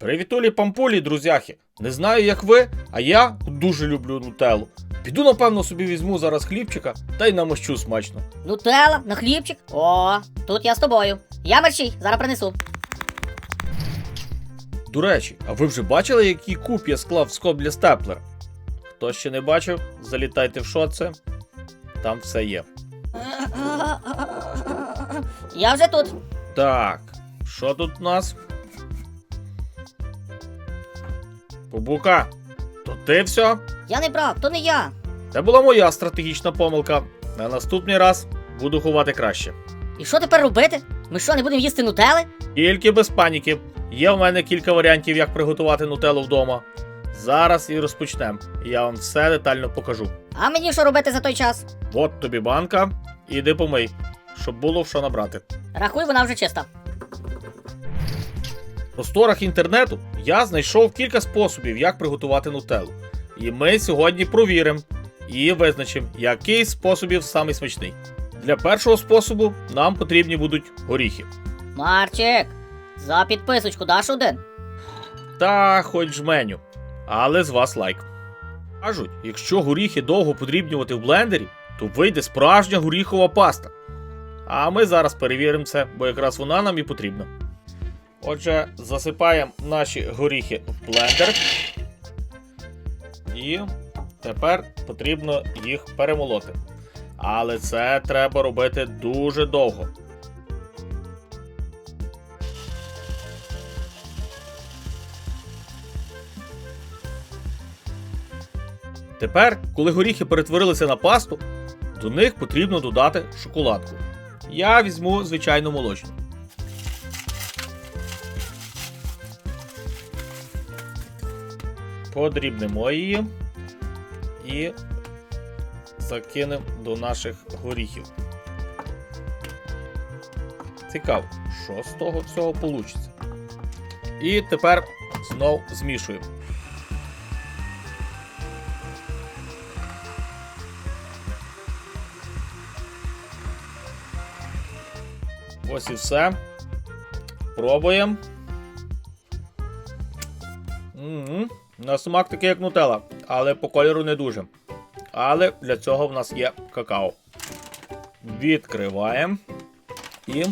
Привітулі пампулі, друзяхи! Не знаю, як ви, а я дуже люблю нутеллу. Піду, напевно, собі візьму зараз хлібчика та й намощу смачно. Нутелла, на хлібчик. О, тут я з тобою. Я мерщій, зараз принесу. До речі, а ви вже бачили, який куб я склав в скоб для степлера? Хто ще не бачив, залітайте в шоце. Там все є. Я вже тут. Так, що тут у нас? Бубука, то ти все? Я не брав, то не я. Це була моя стратегічна помилка. На наступний раз буду ховати краще. І що тепер робити? Ми що, не будемо їсти нутели? Тільки без паніки. Є в мене кілька варіантів, як приготувати нутеллу вдома. Зараз і розпочнемо. Я вам все детально покажу. А мені що робити за той час? От тобі банка, іди помий, щоб було в що набрати. Рахуй, вона вже чиста. В просторах інтернету я знайшов кілька способів, як приготувати нутеллу. І ми сьогодні провіримо і визначимо, який з способів самий смачний. Для першого способу нам потрібні будуть горіхи. Марчик, за підписочку даш один. Та хоч жменю. Але з вас лайк. Кажуть, якщо горіхи довго подрібнювати в блендері, то вийде справжня горіхова паста. А ми зараз перевіримо це, бо якраз вона нам і потрібна. Отже, засипаємо наші горіхи в блендер. І тепер потрібно їх перемолоти. Але це треба робити дуже довго. Тепер, коли горіхи перетворилися на пасту, до них потрібно додати шоколадку. Я візьму звичайну молочну. Подрібнемо її і закинемо до наших горіхів. Цікаво, що з того всього вийде. І тепер знов змішуємо. Ось і все. Пробуємо. М-м. На смак такий, як нутелла, але по кольору не дуже. Але для цього в нас є какао. Відкриваємо і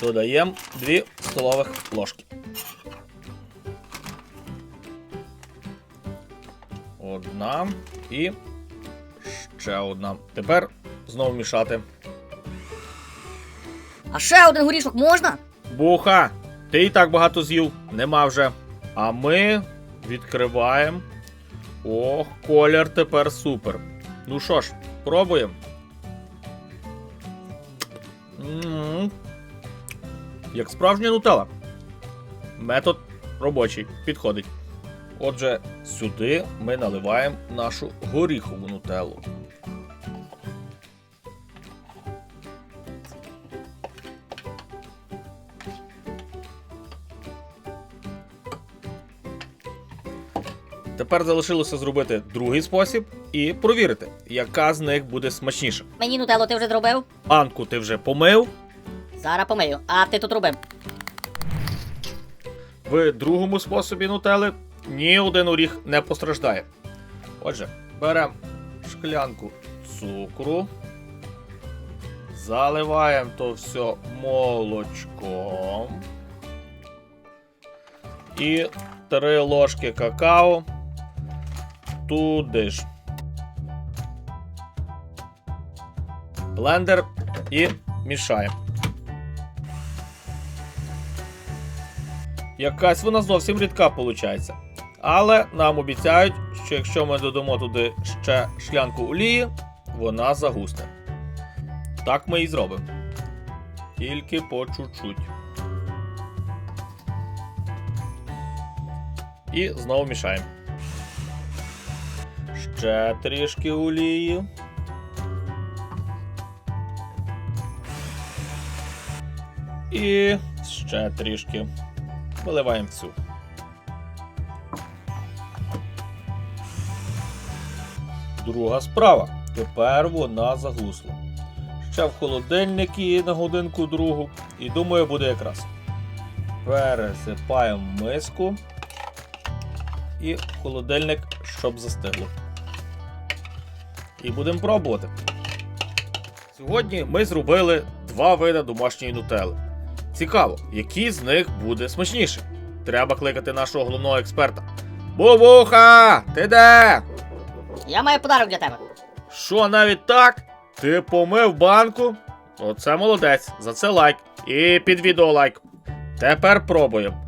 додаємо 2 столових ложки. Одна і ще одна. Тепер знову мішати. А ще один горішок можна? Буха, ти і так багато з'їв, нема вже. А ми відкриваємо. Ох, колір тепер супер. Ну що ж, пробуємо. Як справжня нутелла. Метод робочий, підходить. Отже, сюди ми наливаємо нашу горіхову нутеллу. Тепер залишилося зробити другий спосіб і провірити, яка з них буде смачніша. Мені нутеллу ти вже зробив? Банку ти вже помив, Зараз помию. А ти тут робив. в другому способі нутели ні один оріх не постраждає. Отже, беремо шклянку цукру, заливаємо то все молочком. І три ложки какао туди ж. Блендер і мішаємо. Якась вона зовсім рідка виходить. Але нам обіцяють, що якщо ми додамо туди ще шлянку олії, вона загусне. Так ми і зробимо. Тільки по чуть-чуть. І знову мішаємо. Ще трішки олії. І ще трішки. Виливаємо всю. Друга справа. Тепер вона загусла. Ще в холодильник її на годинку другу. І думаю, буде якраз. пересипаємо миску і холодильник, щоб застигло. І будемо пробувати. Сьогодні ми зробили два види домашньої нутели. Цікаво, який з них буде смачніший. Треба кликати нашого головного експерта. Бубуха! Ти де? Я маю подарок для тебе. Що навіть так? Ти помив банку? Оце молодець, за це лайк. І під відео лайк. Тепер пробуємо.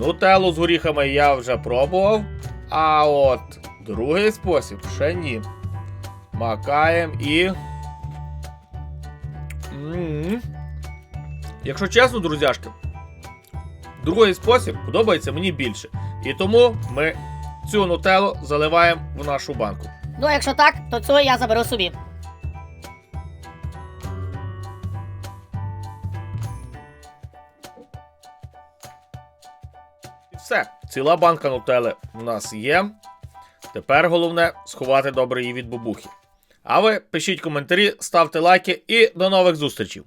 Нутеллу з горіхами я вже пробував. А от другий спосіб ще ні. Макаємо і. М. Якщо чесно, друзяшки, другий спосіб подобається мені більше. І тому ми цю нутеллу заливаємо в нашу банку. Ну, а якщо так, то цю я заберу собі. Все, ціла банка нутели у нас є. Тепер головне сховати добре її від бабухи. А ви пишіть коментарі, ставте лайки і до нових зустрічей!